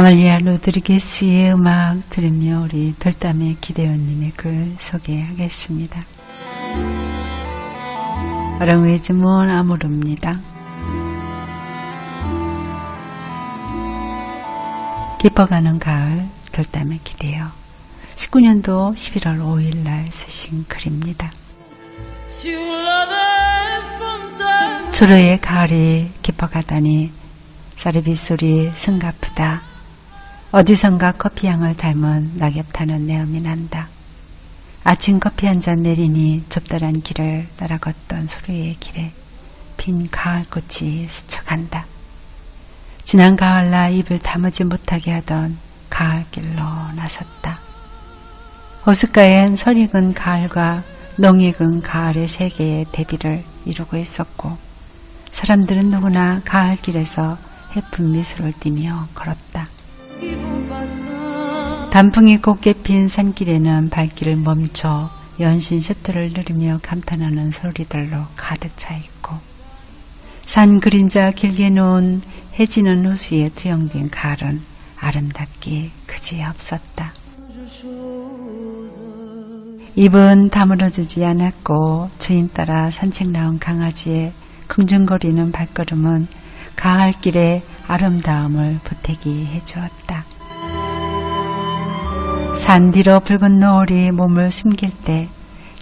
아말리아 로드리게스의 음악 들으며 우리 덜담의 기대원님의 글 소개하겠습니다. 어랑웨즈몬 아모르입니다. 깊어가는 가을 덜담의 기대요. 19년도 11월 5일 날 쓰신 글입니다. 주로의 가을이 깊어가다니 쌀비 소리 승가프다. 어디선가 커피향을 닮은 낙엽 타는 내음이 난다. 아침 커피 한 잔 내리니 좁다란 길을 따라 걷던 소리의 길에 빈 가을꽃이 스쳐간다. 지난 가을날 입을 다무지 못하게 하던 가을길로 나섰다. 호숫가엔 설익은 가을과 농익은 가을의 세계의 대비를 이루고 있었고 사람들은 누구나 가을길에서 해픈 미소를 띠며 걸었다. 단풍이 곱게 핀 산길에는 발길을 멈춰 연신 셔틀을 누르며 감탄하는 소리들로 가득 차 있고 산 그림자 길게 놓은 해지는 호수에 투영된 가을은 아름답기 그지없었다. 입은 다물어지지 않았고 주인 따라 산책 나온 강아지의 긍정거리는 발걸음은 가을길의 아름다움을 보태기 해주었다. 산 뒤로 붉은 노을이 몸을 숨길 때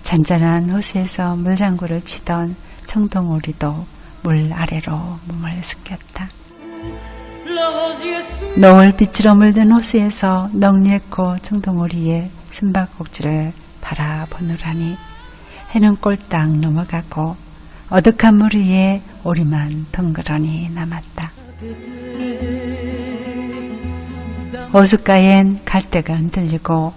잔잔한 호수에서 물장구를 치던 청동오리도 물 아래로 몸을 숙였다. 노을 빛으로 물든 호수에서 넉일고 청동오리의 숨바꼭질을 바라보느라니 해는 꼴딱 넘어가고 어둑한 물 위에 오리만 덩그러니 남았다. 호숫가엔 갈대가 흔들리고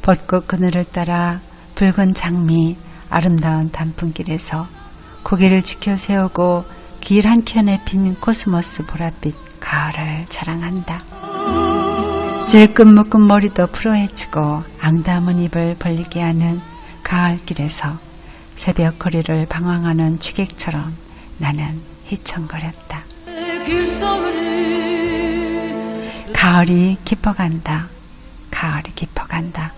벚꽃 그늘을 따라 붉은 장미 아름다운 단풍길에서 고개를 지켜 세우고 길 한켠에 핀 코스모스 보랏빛 가을을 자랑한다. 질끈 묶은 머리도 풀어헤치고 앙담은 입을 벌리게 하는 가을길에서 새벽 거리를 방황하는 취객처럼 나는 휘청거렸다. 가을이 깊어간다. 가을이 깊어간다.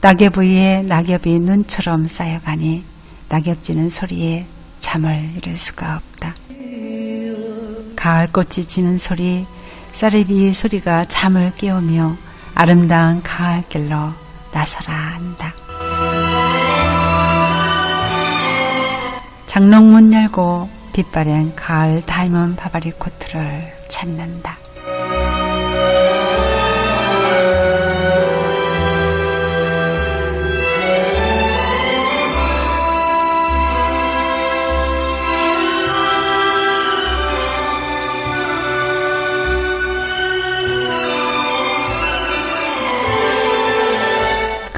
낙엽 위에 낙엽이 눈처럼 쌓여가니 낙엽지는 소리에 잠을 이룰 수가 없다. 가을꽃이 지는 소리, 쌀이비 소리가 잠을 깨우며 아름다운 가을길로 나서라 한다. 장롱문 열고 빛바랜 가을 닮은 바바리 코트를 찾는다.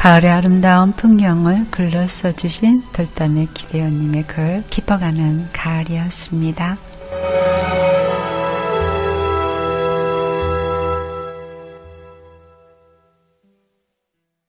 가을의 아름다운 풍경을 글로 써주신 돌담의 기대원님의 글 깊어가는 가을이었습니다.